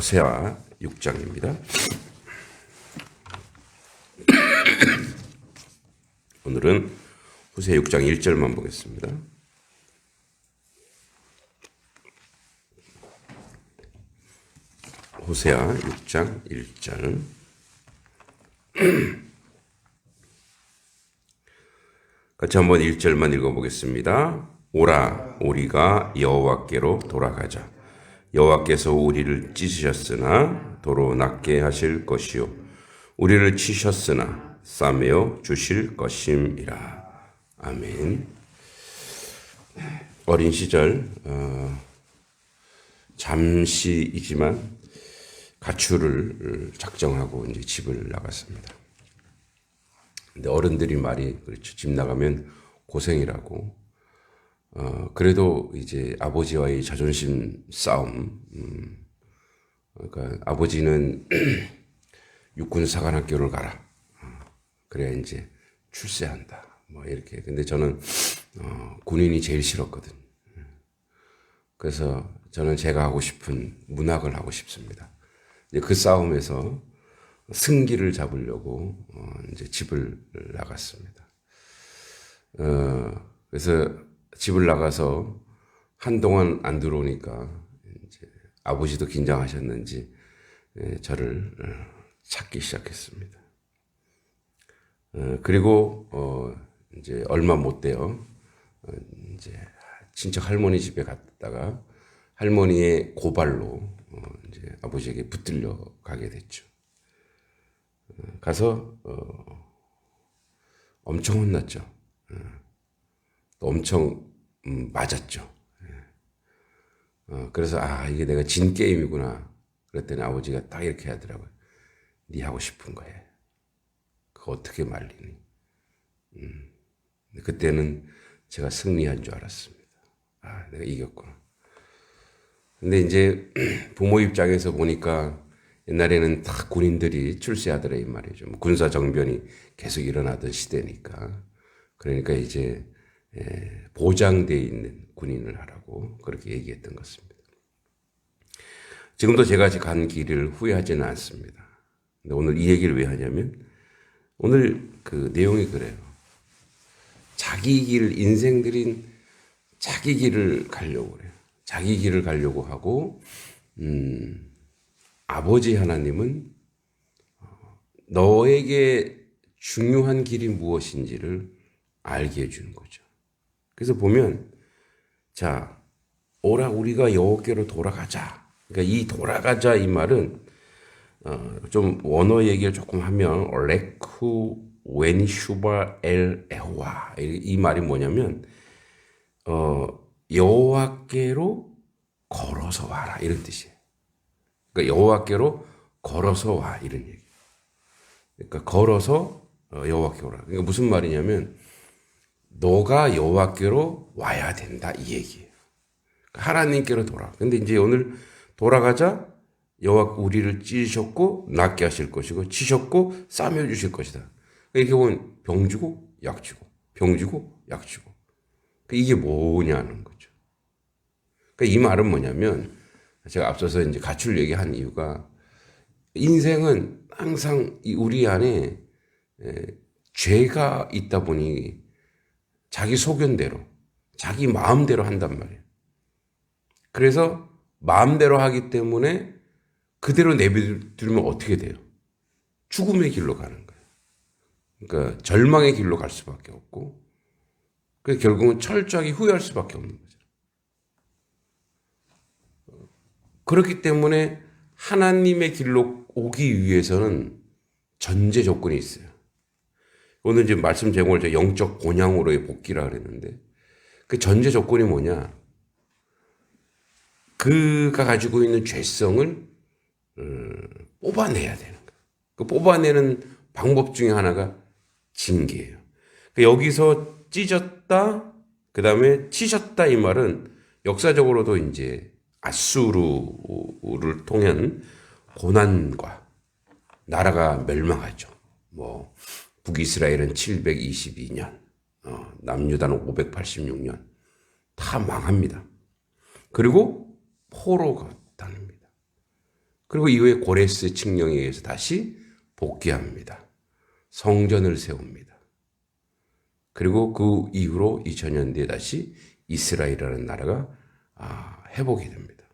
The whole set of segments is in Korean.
호세아 6장입니다. 오늘은 호세 6장 1절만 보겠습니다. 호세아 6장 1절 같이 한번 1절만 읽어보겠습니다. 오라 우리가 여호와께로 돌아가자. 여호와께서 우리를 찢으셨으나 도로 낫게 하실 것이요 우리를 치셨으나 싸매어 주실 것임이라. 아멘. 어린 시절 어, 잠시이지만 가출을 작정하고 이제 집을 나갔습니다. 근데 어른들이 말이 그렇죠. 집 나가면 고생이라고. 어, 그래도 이제 아버지와의 자존심 싸움. 음, 그러니까 아버지는 육군 사관학교를 가라. 어, 그래야 이제 출세한다. 뭐 이렇게. 근데 저는 어, 군인이 제일 싫었거든. 그래서 저는 제가 하고 싶은 문학을 하고 싶습니다. 이제 그 싸움에서 승기를 잡으려고 어, 이제 집을 나갔습니다. 어, 그래서 집을 나가서 한동안 안 들어오니까 아버지도 긴장하셨는지 예, 저를 어, 찾기 시작했습니다. 어, 그리고 어, 이제 얼마 못 돼요. 어, 이제 친척 할머니 집에 갔다가 할머니의 고발로 어, 이제 아버지에게 붙들려 가게 됐죠. 가서 어, 엄청 혼났죠. 엄청 음, 맞았죠. 예. 어, 그래서 아 이게 내가 진 게임이구나. 그랬더니 아버지가 딱 이렇게 하더라고요. 네 하고 싶은 거야. 그거 어떻게 말리니? 음. 그때는 제가 승리한 줄 알았습니다. 아 내가 이겼구나. 근데 이제 부모 입장에서 보니까 옛날에는 다 군인들이 출세하더라 이 말이죠. 뭐 군사 정변이 계속 일어나던 시대니까. 그러니까 이제 예, 보장돼 있는 군인을 하라고 그렇게 얘기했던 것입니다. 지금도 제가 간 길을 후회하지는 않습니다. 근데 오늘 이 얘기를 왜 하냐면 오늘 그 내용이 그래요. 자기 길 인생들인 자기 길을 가려고 그래요. 자기 길을 가려고 하고 음 아버지 하나님은 어, 너에게 중요한 길이 무엇인지를 알게 해주는 거죠. 그래서 보면 자 오라 우리가 여호께로 돌아가자. 그러니까 이 돌아가자 이 말은 어, 좀 원어 얘기를 조금 하면 레쿠 웬슈바 엘 에호와 이 말이 뭐냐면 어, 여호와께로 걸어서 와라 이런 뜻이에요. 그러니까 여호와께로 걸어서 와 이런 얘기. 그러니까 걸어서 어, 여호와께 오라. 그러니까 무슨 말이냐면 너가 여호와께로 와야 된다 이 얘기예요. 그러니까 하나님께로 돌아. 근데 이제 오늘 돌아가자 여호와 우리를 찢으셨고 낫게 하실 것이고 치셨고 싸매 주실 것이다. 이렇게 보면 병 주고 약 주고 병 주고 약 주고 그러니까 이게 뭐냐는 거죠. 그러니까 이 말은 뭐냐면 제가 앞서서 이제 가출 얘기한 이유가 인생은 항상 우리 안에 죄가 있다 보니 자기 소견대로 자기 마음대로 한단 말이에요. 그래서 마음대로 하기 때문에 그대로 내비두면 어떻게 돼요? 죽음의 길로 가는 거예요. 그러니까 절망의 길로 갈 수밖에 없고, 그래서 결국은 철저하게 후회할 수밖에 없는 거죠. 그렇기 때문에 하나님의 길로 오기 위해서는 전제 조건이 있어요. 오늘 이제 말씀 제공을 영적 본향으로의 복귀라 그랬는데 그 전제 조건이 뭐냐? 그가 가지고 있는 죄성을 어, 뽑아내야 되는 거예요. 그 뽑아내는 방법 중에 하나가 징계예요. 그 여기서 찢었다, 그 다음에 치셨다 이 말은 역사적으로도 이제 아수르를 통한 고난과 나라가 멸망하죠. 뭐 북이스라엘은 722년, 어, 남유다는 586년 다 망합니다. 그리고 포로가 다닙니다. 그리고 이후에 고레스 칙령에 의해서 다시 복귀합니다. 성전을 세웁니다. 그리고 그 이후로 2000년대에 다시 이스라엘이라는 나라가 아, 회복이 됩니다.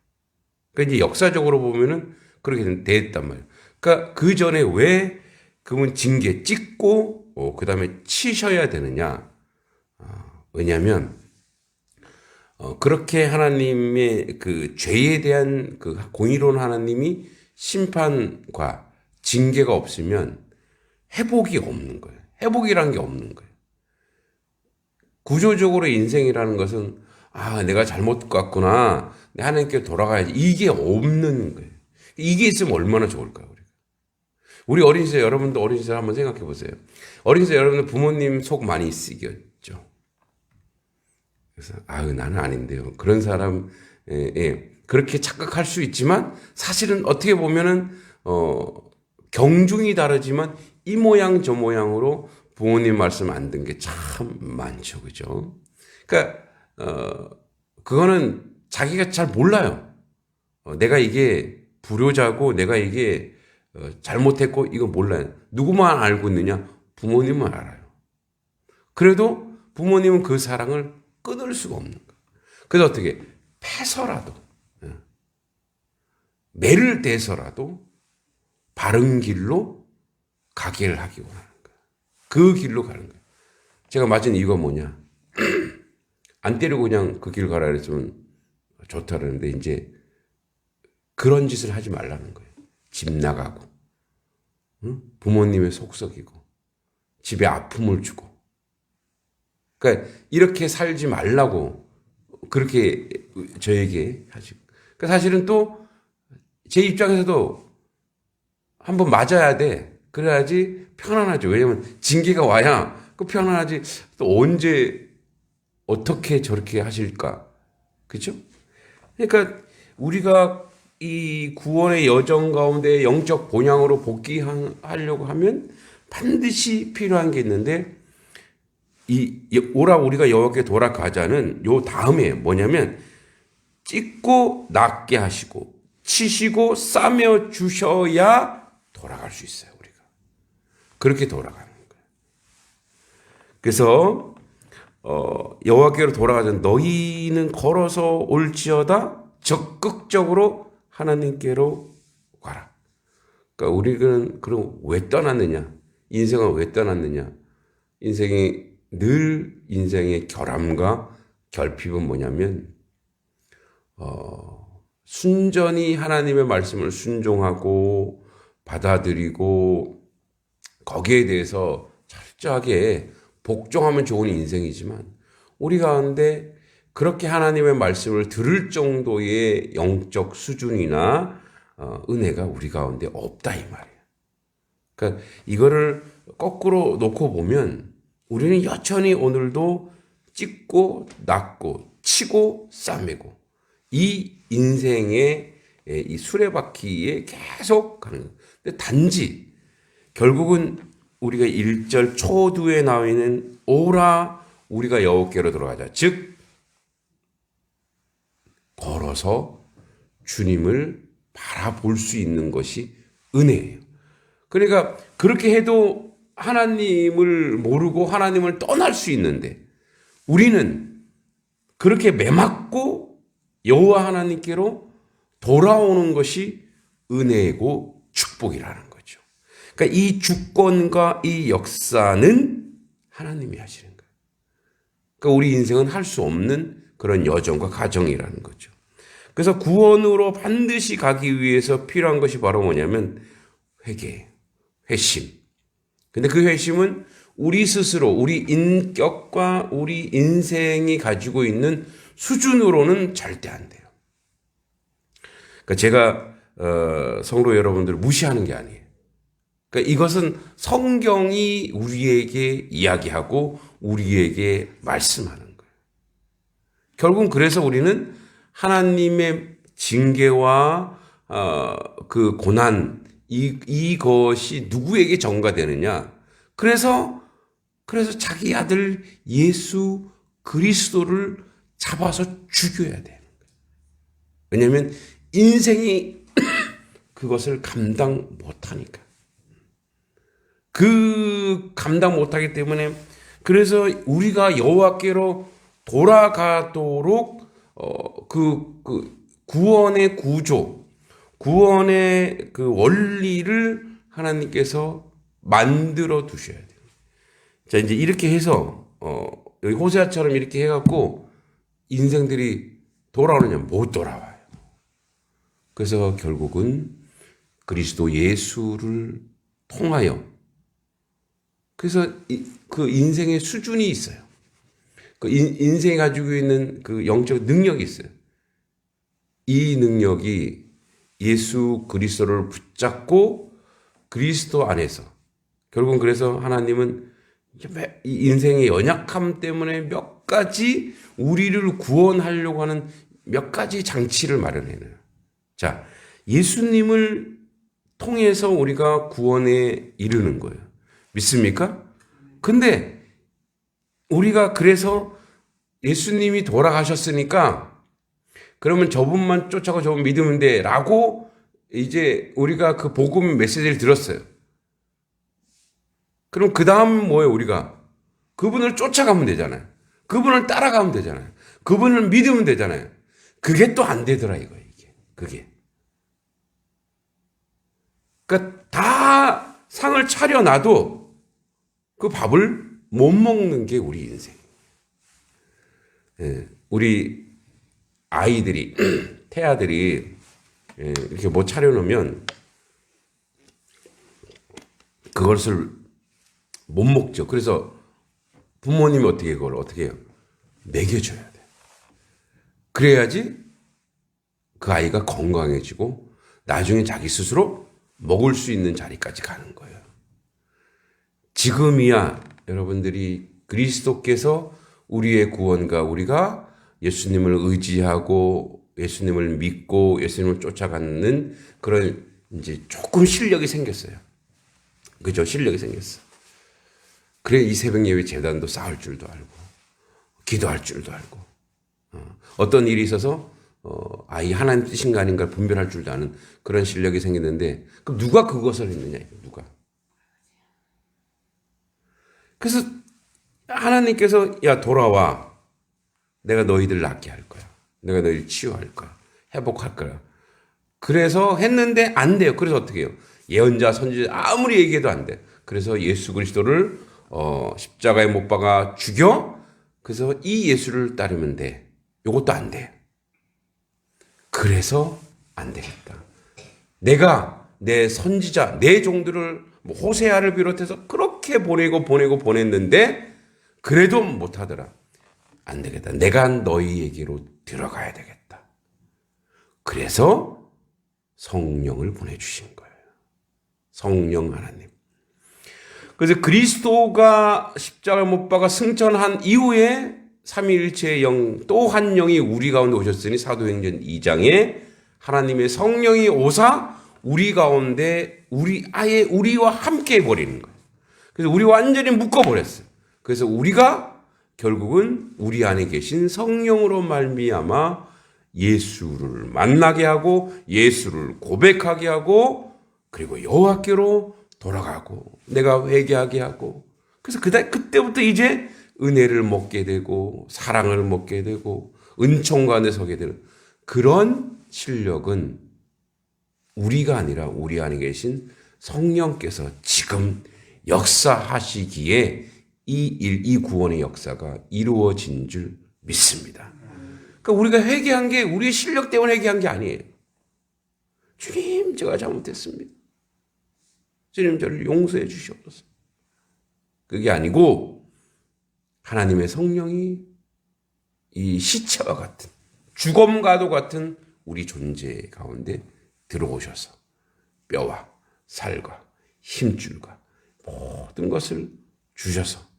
그러니까 이제 역사적으로 보면은 그렇게 됐단 말이에요. 그러니까 그 전에 왜 그분 징계 찍고 어, 그 다음에 치셔야 되느냐? 어, 왜냐하면 어, 그렇게 하나님의 그 죄에 대한 그 공의로운 하나님이 심판과 징계가 없으면 회복이 없는 거예요. 회복이라는 게 없는 거예요. 구조적으로 인생이라는 것은 아, 내가 잘못 갔구나. 내 하나님께 돌아가야지. 이게 없는 거예요. 이게 있으면 얼마나 좋을까요, 우리 어린 시절, 여러분도 어린 시절 한번 생각해 보세요. 어린 시절 여러분들 부모님 속 많이 쓰겼죠. 그래서, 아유, 나는 아닌데요. 그런 사람, 예, 예. 그렇게 착각할 수 있지만 사실은 어떻게 보면은, 어, 경중이 다르지만 이 모양 저 모양으로 부모님 말씀 안든게참 많죠. 그죠? 그러니까, 어, 그거는 자기가 잘 몰라요. 어, 내가 이게 불효자고 내가 이게 어, 잘못했고 이거 몰라요. 누구만 알고 있느냐? 부모님만 알아요. 그래도 부모님은 그 사랑을 끊을 수가 없는 거예요. 그래서 어떻게 패서라도 예. 매를 대서라도 바른 길로 가기를 하기 원하는 거예요. 그 길로 가는 거예요. 제가 맞은 이유가 뭐냐? 안 때리고 그냥 그 길 가라 그랬으면 좋다 그러는데 이제 그런 짓을 하지 말라는 거예요. 집 나가고 응? 부모님의 속썩이고 집에 아픔을 주고 그러니까 이렇게 살지 말라고 그렇게 저에게 하시고 그러니까 사실은 또 제 입장에서도 한번 맞아야 돼. 그래야지 편안하죠. 왜냐면 징계가 와야 그 편안하지. 또 언제 어떻게 저렇게 하실까? 그죠? 그러니까 우리가 이 구원의 여정 가운데 영적 본향으로 복귀하려고 하면 반드시 필요한 게 있는데 이 오라 우리가 여호와께 돌아가자는 요 다음에 뭐냐면 찢고 낫게 하시고 치시고 싸며 주셔야 돌아갈 수 있어요 우리가 그렇게 돌아가는 거예요. 그래서 어, 여호와께로 돌아가자 너희는 걸어서 올지어다 적극적으로 하나님께로 가라. 그러니까 우리는 그럼 왜 떠났느냐? 인생은 왜 떠났느냐? 인생이 늘 인생의 결함과 결핍은 뭐냐면 어, 순전히 하나님의 말씀을 순종하고 받아들이고 거기에 대해서 철저하게 복종하면 좋은 인생이지만 우리 가운데 그렇게 하나님의 말씀을 들을 정도의 영적 수준이나 어, 은혜가 우리 가운데 없다 이 말이에요. 그러니까 이거를 거꾸로 놓고 보면 우리는 여전히 오늘도 찢고 낫고 치고 싸매고 이 인생의 이 수레바퀴에 계속 가는. 근데 단지 결국은 우리가 1절 초두에 나와 있는 오라 우리가 여호께로 들어가자. 즉 걸어서 주님을 바라볼 수 있는 것이 은혜예요. 그러니까 그렇게 해도 하나님을 모르고 하나님을 떠날 수 있는데 우리는 그렇게 매맞고 여호와 하나님께로 돌아오는 것이 은혜고 축복이라는 거죠. 그러니까 이 주권과 이 역사는 하나님이 하시는 거예요. 그러니까 우리 인생은 할 수 없는 그런 여정과 가정이라는 거죠. 그래서 구원으로 반드시 가기 위해서 필요한 것이 바로 뭐냐면 회개, 회심. 근데 그 회심은 우리 스스로, 우리 인격과 우리 인생이 가지고 있는 수준으로는 절대 안 돼요. 그러니까 제가 어, 성도 여러분들을 무시하는 게 아니에요. 그러니까 이것은 성경이 우리에게 이야기하고 우리에게 말씀하는 거예요. 결국은 그래서 우리는 하나님의 징계와 어, 그 고난 이, 이것이 누구에게 전가되느냐? 그래서 그래서 자기 아들 예수 그리스도를 잡아서 죽여야 되는 거예요. 왜냐하면 인생이 그것을 감당 못하니까. 그 감당 못하기 때문에 그래서 우리가 여호와께로 돌아가도록 어, 그, 그 구원의 구조, 구원의 그 원리를 하나님께서 만들어 두셔야 돼요. 자 이제 이렇게 해서 어, 여기 호세아처럼 이렇게 해갖고 인생들이 돌아오느냐 못 돌아와요. 그래서 결국은 그리스도 예수를 통하여 그래서 이, 그 인생의 수준이 있어요. 그 인, 인생이 가지고 있는 그 영적 능력이 있어요. 이 능력이 예수 그리스도를 붙잡고 그리스도 안에서 결국은 그래서 하나님은 이 인생의 연약함 때문에 몇 가지 우리를 구원하려고 하는 몇 가지 장치를 마련해요. 자, 예수님을 통해서 우리가 구원에 이르는 거예요. 믿습니까? 근데 우리가 그래서 예수님이 돌아가셨으니까 그러면 저분만 쫓아가 저분 믿으면 돼 라고 이제 우리가 그 복음 메시지를 들었어요. 그럼 그 다음 뭐예요, 우리가? 그분을 쫓아가면 되잖아요. 그분을 따라가면 되잖아요. 그분을 믿으면 되잖아요. 그게 또 안 되더라, 이거, 이게. 그게. 그러니까 다 상을 차려놔도 그 밥을 못 먹는 게 우리 인생. 예, 우리 아이들이, 태아들이 예, 이렇게 못 차려놓으면 그것을 못 먹죠. 그래서 부모님이 어떻게 그걸 어떻게 해요? 먹여줘야 돼. 그래야지 그 아이가 건강해지고 나중에 자기 스스로 먹을 수 있는 자리까지 가는 거예요. 지금이야 여러분들이 그리스도께서 우리의 구원과 우리가 예수님을 의지하고 예수님을 믿고 예수님을 쫓아가는 그런 이제 조금 실력이 생겼어요. 그죠? 실력이 생겼어. 그래 이 새벽 예배 재단도 쌓을 줄도 알고 기도할 줄도 알고 어, 떤 일이 있어서 어, 아 이 하나님 뜻인가 아닌가 분별할 줄도 아는 그런 실력이 생겼는데 그럼 누가 그것을 했느냐 누가 그래서 하나님께서 야 돌아와 내가 너희들 낫게 할 거야 내가 너희를 치유할 거야 회복할 거야 그래서 했는데 안 돼요 그래서 어떻게 해요 예언자 선지자 아무리 얘기해도 안 돼. 그래서 예수 그리스도를 어, 십자가에 못 박아 죽여. 그래서 이 예수를 따르면 돼. 요것도 안 돼. 그래서 안 되겠다. 내가 내 선지자, 내 종들을 뭐 호세아를 비롯해서 그렇게 보내고 보내고 보냈는데 그래도 못하더라. 안 되겠다. 내가 너희에게로 들어가야 되겠다. 그래서 성령을 보내주신 거예요. 성령 하나님. 그래서 그리스도가 십자가를 못 박아 승천한 이후에 삼위일체의 영 또 한 영이 우리 가운데 오셨으니 사도행전 2장에 하나님의 성령이 오사 우리 가운데 우리 아예 우리와 함께 버리는 거예요. 그래서 우리 완전히 묶어 버렸어요. 그래서 우리가 결국은 우리 안에 계신 성령으로 말미암아 예수를 만나게 하고 예수를 고백하게 하고 그리고 여호와께로 돌아가고 내가 회개하게 하고 그래서 그다 그때부터 이제 은혜를 먹게 되고 사랑을 먹게 되고 은총가 안에 서게 되는 그런 실력은 우리가 아니라 우리 안에 계신 성령께서 지금 역사하시기에 이 일, 이 구원의 역사가 이루어진 줄 믿습니다. 그러니까 우리가 회개한 게 우리의 실력 때문에 회개한 게 아니에요. 주님, 제가 잘못했습니다. 주님 저를 용서해 주시옵소서. 그게 아니고 하나님의 성령이 이 시체와 같은 죽음과도 같은 우리 존재 가운데 들어오셔서 뼈와 살과 힘줄과 모든 것을 주셔서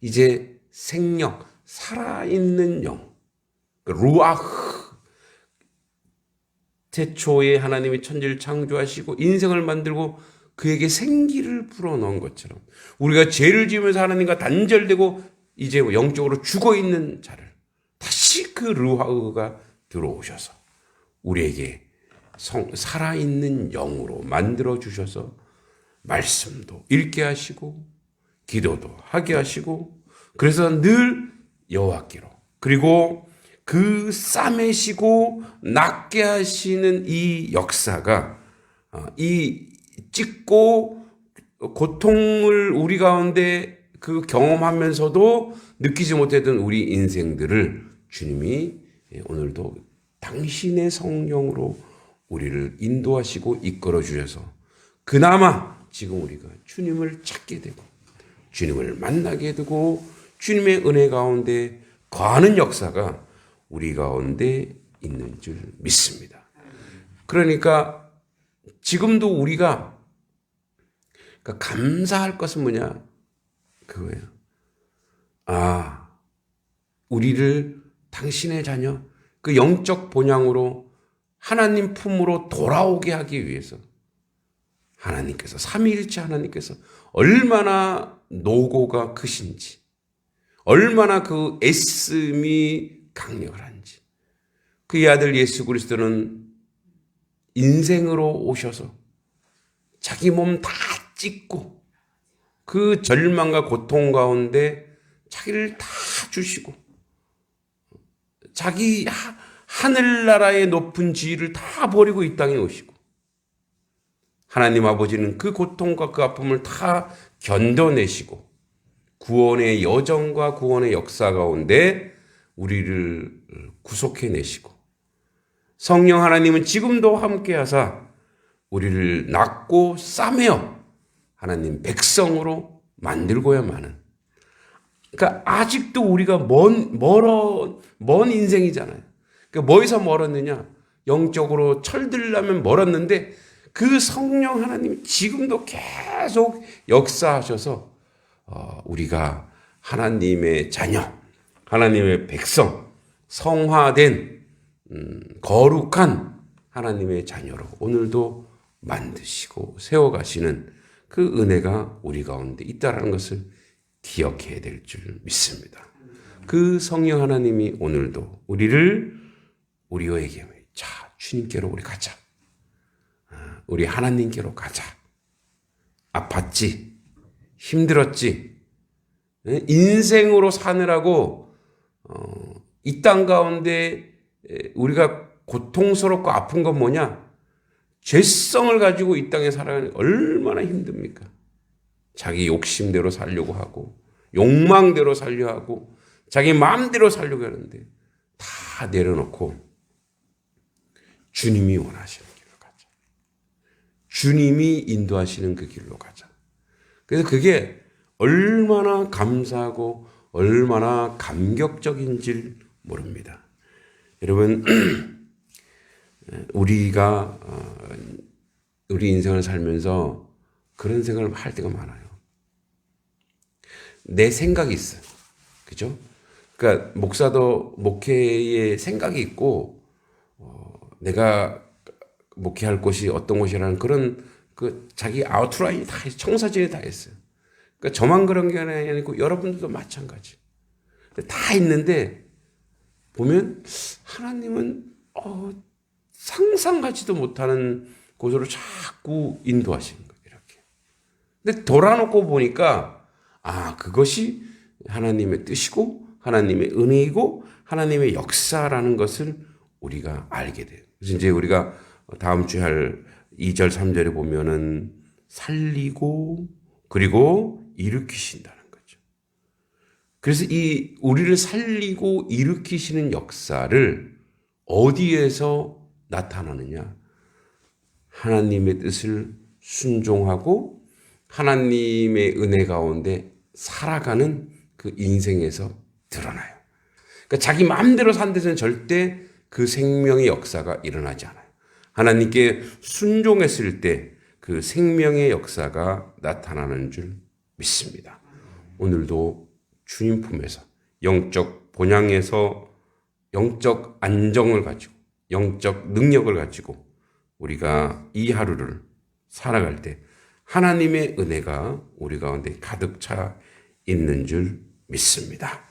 이제 생명, 살아있는 영, 그 루아흐, 태초에 하나님이 천지를 창조하시고 인생을 만들고 그에게 생기를 불어넣은 것처럼 우리가 죄를 지으면서 하나님과 단절되고 이제 영적으로 죽어 있는 자를 다시 그 르하우가 들어오셔서 우리에게 성, 살아있는 영으로 만들어 주셔서 말씀도 읽게 하시고 기도도 하게 하시고 그래서 늘 여호와께로. 그리고 그 싸매시고 낫게 하시는 이 역사가 어, 이 찍고 고통을 우리 가운데 그 경험하면서도 느끼지 못했던 우리 인생들을 주님이 오늘도 당신의 성령으로 우리를 인도하시고 이끌어 주셔서 그나마 지금 우리가 주님을 찾게 되고 주님을 만나게 되고 주님의 은혜 가운데 거하는 역사가 우리 가운데 있는 줄 믿습니다. 그러니까 지금도 우리가 그러니까 감사할 것은 뭐냐? 그거예요. 아, 우리를 당신의 자녀, 그 영적 본향으로 하나님 품으로 돌아오게 하기 위해서 하나님께서, 삼위일체 하나님께서 얼마나 노고가 크신지, 얼마나 그 애씀이 강력한지, 그의 아들 예수 그리스도는 인생으로 오셔서 자기 몸 다 찢고 그 절망과 고통 가운데 자기를 다 주시고 자기 하, 하늘나라의 높은 지위를 다 버리고 이 땅에 오시고 하나님 아버지는 그 고통과 그 아픔을 다 견뎌내시고 구원의 여정과 구원의 역사 가운데 우리를 구속해내시고 성령 하나님은 지금도 함께 하사 우리를 낳고 싸매어 하나님 백성으로 만들고야만은 그러니까 아직도 우리가 먼 멀어 먼 인생이잖아요. 그러니까 뭐에서 멀었느냐? 영적으로 철들려면 멀었는데 그 성령 하나님 지금도 계속 역사하셔서 어, 우리가 하나님의 자녀, 하나님의 백성, 성화된 음, 거룩한 하나님의 자녀로 오늘도 만드시고 세워가시는 그 은혜가 우리 가운데 있다라는 것을 기억해야 될 줄 믿습니다. 그 성령 하나님이 오늘도 우리를 우리에게 자 주님께로 우리 가자. 아, 우리 하나님께로 가자. 아팠지, 힘들었지, 인생으로 사느라고 어, 이땅 가운데 우리가 고통스럽고 아픈 건 뭐냐? 죄성을 가지고 이 땅에 살아가는 얼마나 힘듭니까? 자기 욕심대로 살려고 하고 욕망대로 살려 하고 자기 마음대로 살려고 하는데 다 내려놓고 주님이 원하시는. 주님이 인도하시는 그 길로 가자. 그래서 그게 얼마나 감사하고 얼마나 감격적인지 모릅니다. 여러분 우리가 어, 우리 인생을 살면서 그런 생각을 할 때가 많아요. 내 생각이 있어. 그죠? 그러니까 목사도 목회의 생각이 있고 어, 내가 목회할 곳이 어떤 곳이라는 그런 그 자기 아웃라인이 다 청사진이 다 있어요. 그러니까 저만 그런 게 아니고 여러분들도 마찬가지. 다 있는데 보면 하나님은 어, 상상하지도 못하는 곳으로 자꾸 인도하시는 거예요. 이렇게. 근데 돌아놓고 보니까 아 그것이 하나님의 뜻이고 하나님의 은혜이고 하나님의 역사라는 것을 우리가 알게 돼요. 그래서 이제 우리가 다음 주에 할 2절 3절에 보면은 살리고 그리고 일으키신다는 거죠. 그래서 이 우리를 살리고 일으키시는 역사를 어디에서 나타나느냐? 하나님의 뜻을 순종하고 하나님의 은혜 가운데 살아가는 그 인생에서 드러나요. 그러니까 자기 마음대로 산 데서는 절대 그 생명의 역사가 일어나지 않아요. 하나님께 순종했을 때 그 생명의 역사가 나타나는 줄 믿습니다. 오늘도 주님 품에서 영적 본향에서 영적 안정을 가지고 영적 능력을 가지고 우리가 이 하루를 살아갈 때 하나님의 은혜가 우리 가운데 가득 차 있는 줄 믿습니다.